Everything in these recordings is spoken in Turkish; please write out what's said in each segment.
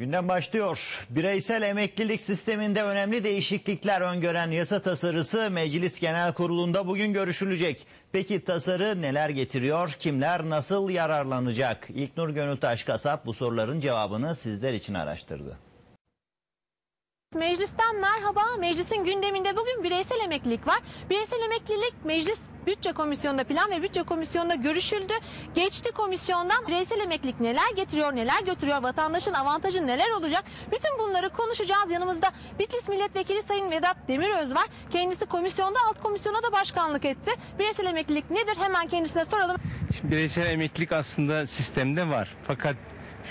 Gündem başlıyor. Bireysel emeklilik sisteminde önemli değişiklikler öngören yasa tasarısı Meclis Genel Kurulu'nda bugün görüşülecek. Peki tasarı neler getiriyor? Kimler nasıl yararlanacak? İlknur Gönültaş Kasap bu soruların cevabını sizler için araştırdı. Meclisten merhaba. Meclisin gündeminde bugün bireysel emeklilik var. Bireysel emeklilik meclis bütçe komisyonunda plan ve bütçe komisyonunda görüşüldü. Geçti komisyondan bireysel emeklilik neler getiriyor, neler götürüyor, vatandaşın avantajı neler olacak? Bütün bunları konuşacağız. Yanımızda Bitlis Milletvekili Sayın Vedat Demiröz var. Kendisi komisyonda alt komisyona da başkanlık etti. Bireysel emeklilik nedir? Hemen kendisine soralım. Şimdi bireysel emeklilik aslında sistemde var. Fakat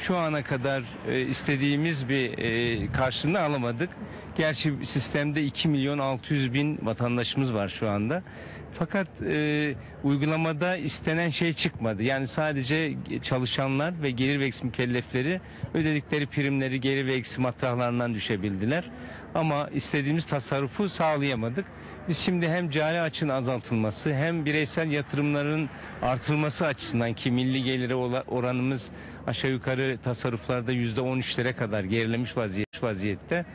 şu ana kadar e, istediğimiz bir e, karşılığını alamadık. Gerçi sistemde 2 milyon 600 bin vatandaşımız var şu anda. Fakat e, uygulamada istenen şey çıkmadı. Yani sadece çalışanlar ve gelir ve eksi mükellefleri ödedikleri primleri geri ve eksi matrahlarından düşebildiler. Ama istediğimiz tasarrufu sağlayamadık. Biz şimdi hem cari açığın azaltılması hem bireysel yatırımların artırılması açısından ki milli gelire oranımız aşağı yukarı tasarruflarda yüzde 13'lere kadar gerilemiş vaziyet, vaziyette.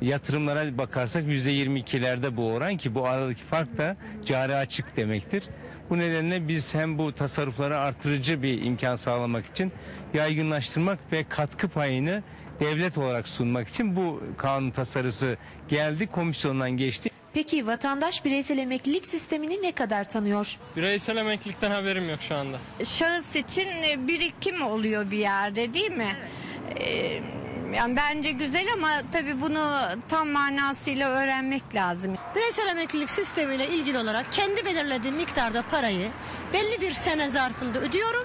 Yatırımlara bakarsak yüzde 22'lerde bu oran ki bu aradaki fark da cari açık demektir. Bu nedenle biz hem bu tasarrufları artırıcı bir imkan sağlamak için yaygınlaştırmak ve katkı payını devlet olarak sunmak için bu kanun tasarısı geldi komisyondan geçti. Peki vatandaş bireysel emeklilik sistemini ne kadar tanıyor? Bireysel emeklilikten haberim yok şu anda. şahıs için birikim oluyor bir yerde değil mi? Ee, yani bence güzel ama tabii bunu tam manasıyla öğrenmek lazım. Bireysel emeklilik sistemiyle ilgili olarak kendi belirlediğim miktarda parayı belli bir sene zarfında ödüyorum.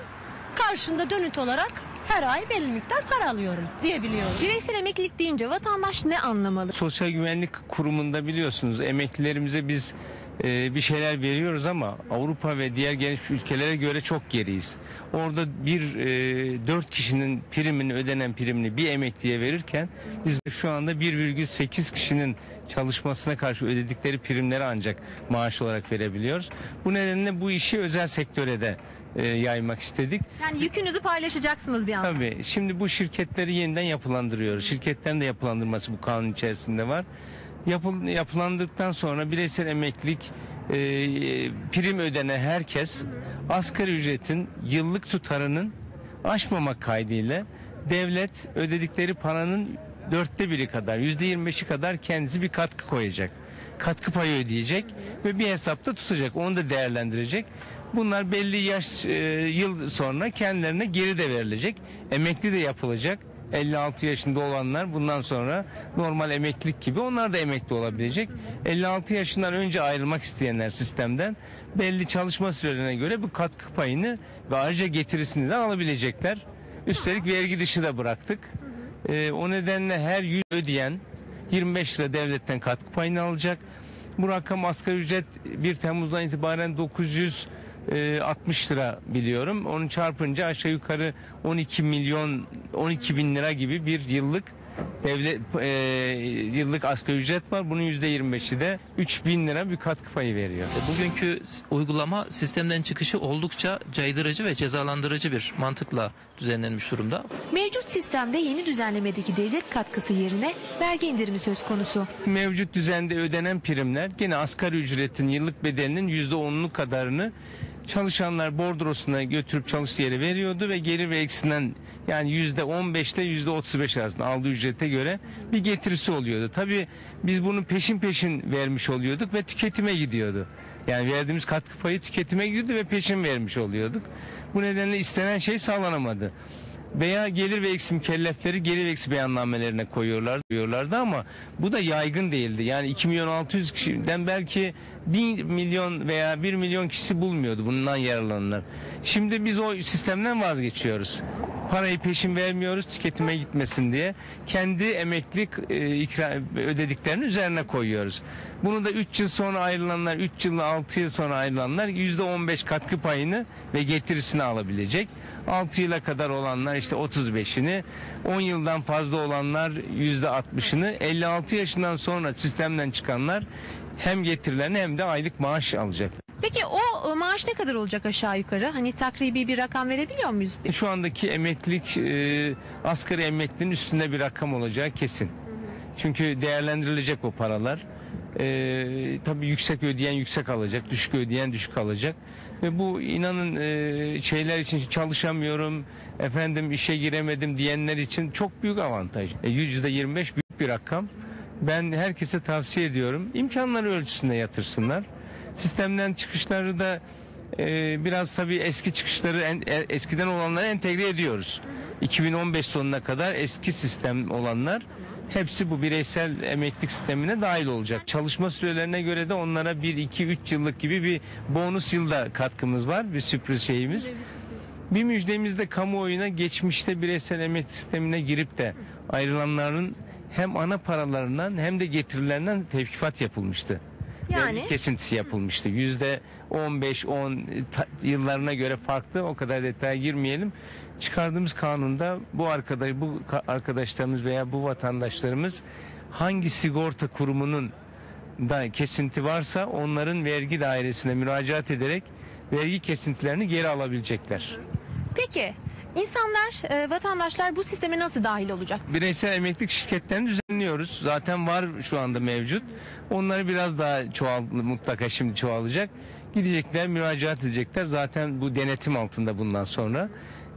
Karşında dönüt olarak her ay belli miktar para alıyorum diyebiliyorum. Bireysel emeklilik deyince vatandaş ne anlamalı? Sosyal Güvenlik Kurumu'nda biliyorsunuz emeklilerimize biz e, bir şeyler veriyoruz ama Avrupa ve diğer gelişmiş ülkelere göre çok geriyiz. Orada bir e, 4 kişinin primini ödenen primini bir emekliye verirken biz şu anda 1,8 kişinin çalışmasına karşı ödedikleri primleri ancak maaş olarak verebiliyoruz. Bu nedenle bu işi özel sektöre de e, yaymak istedik. Yani yükünüzü paylaşacaksınız bir anda. Tabii şimdi bu şirketleri yeniden yapılandırıyoruz. Şirketlerin de yapılandırması bu kanun içerisinde var. Yapıl, yapılandıktan sonra bireysel emeklilik e, prim ödene herkes asgari ücretin yıllık tutarının aşmamak kaydıyla devlet ödedikleri paranın dörtte biri kadar yüzde yirmi beşi kadar kendisi bir katkı koyacak. Katkı payı ödeyecek ve bir hesapta tutacak. Onu da değerlendirecek. Bunlar belli yaş e, yıl sonra kendilerine geri de verilecek. Emekli de yapılacak. 56 yaşında olanlar bundan sonra normal emeklilik gibi onlar da emekli olabilecek. 56 yaşından önce ayrılmak isteyenler sistemden belli çalışma sürelerine göre bu katkı payını ve ayrıca getirisini de alabilecekler. Üstelik vergi dışı da bıraktık. Ee, o nedenle her 100 ödeyen 25 lira devletten katkı payını alacak. Bu rakam asgari ücret 1 Temmuz'dan itibaren 960 lira biliyorum. Onu çarpınca aşağı yukarı 12 milyon 12 bin lira gibi bir yıllık devlet e, yıllık asgari ücret var. Bunun %25'i de 3 bin lira bir katkı payı veriyor. Bugünkü uygulama sistemden çıkışı oldukça caydırıcı ve cezalandırıcı bir mantıkla düzenlenmiş durumda. Mevcut sistemde yeni düzenlemedeki devlet katkısı yerine vergi indirimi söz konusu. Mevcut düzende ödenen primler gene asgari ücretin yıllık bedelinin %10'unu kadarını çalışanlar bordrosuna götürüp çalıştığı yere veriyordu ve geri ve eksinden yani yüzde 15 ile yüzde 35 arasında aldığı ücrete göre bir getirisi oluyordu. Tabii biz bunu peşin peşin vermiş oluyorduk ve tüketime gidiyordu. Yani verdiğimiz katkı payı tüketime gidiyordu ve peşin vermiş oluyorduk. Bu nedenle istenen şey sağlanamadı. Veya gelir ve eksi mükellefleri gelir ve eksi beyannamelerine koyuyorlar, koyuyorlardı ama bu da yaygın değildi. Yani 2 milyon 600 kişiden belki 1 milyon veya 1 milyon kişi bulmuyordu bundan yararlananlar. Şimdi biz o sistemden vazgeçiyoruz. Parayı peşin vermiyoruz tüketime gitmesin diye. Kendi emeklilik e, ikra, ödediklerini üzerine koyuyoruz. Bunu da 3 yıl sonra ayrılanlar, 3 yıl 6 yıl sonra ayrılanlar %15 katkı payını ve getirisini alabilecek. 6 yıla kadar olanlar işte 35'ini, 10 yıldan fazla olanlar %60'ını, 56 yaşından sonra sistemden çıkanlar hem getirilerini hem de aylık maaş alacak. Peki o e, maaş ne kadar olacak aşağı yukarı? Hani takribi bir rakam verebiliyor muyuz? E, Şu andaki emeklilik e, asgari emeklinin üstünde bir rakam olacağı kesin. Çünkü değerlendirilecek o paralar. E, tabii yüksek ödeyen yüksek alacak, düşük ödeyen düşük alacak. Ve bu inanın e, şeyler için çalışamıyorum, efendim işe giremedim diyenler için çok büyük avantaj. E, %25 büyük bir rakam. Ben herkese tavsiye ediyorum. İmkanları ölçüsünde yatırsınlar. Sistemden çıkışları da ee, biraz tabii eski çıkışları en- e- eskiden olanları entegre ediyoruz. 2015 sonuna kadar eski sistem olanlar hepsi bu bireysel emeklilik sistemine dahil olacak. Çalışma sürelerine göre de onlara 1 2 3 yıllık gibi bir bonus yılda katkımız var. Bir sürpriz şeyimiz. Bir müjdemiz de kamuoyuna geçmişte bireysel emeklilik sistemine girip de ayrılanların hem ana paralarından hem de getirilerinden tevkifat yapılmıştı Yani vergi kesintisi yapılmıştı. Yüzde 15-10 ta- yıllarına göre farklı o kadar detaya girmeyelim. Çıkardığımız kanunda bu arkadaş bu ka- arkadaşlarımız veya bu vatandaşlarımız hangi sigorta kurumunun da kesinti varsa onların vergi dairesine müracaat ederek vergi kesintilerini geri alabilecekler. peki insanlar, e, vatandaşlar bu sisteme nasıl dahil olacak? Bireysel emeklilik şirketlerini düzenliyoruz. Zaten var şu anda mevcut. Onları biraz daha çoğal mutlaka şimdi çoğalacak. Gidecekler, müracaat edecekler. Zaten bu denetim altında bundan sonra.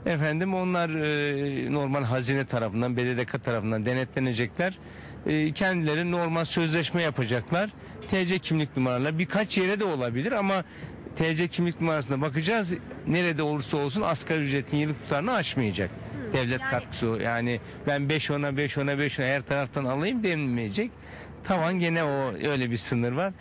Efendim onlar e, normal hazine tarafından, BDDK tarafından denetlenecekler. E, kendileri normal sözleşme yapacaklar. TC kimlik numaralar birkaç yere de olabilir ama TC kimlik numarasına bakacağız. Nerede olursa olsun asgari ücretin yıllık tutarını aşmayacak. Devlet katkısı o. yani ben 5 ona 5 ona 5 ona her taraftan alayım denmeyecek. Tavan gene o öyle bir sınır var.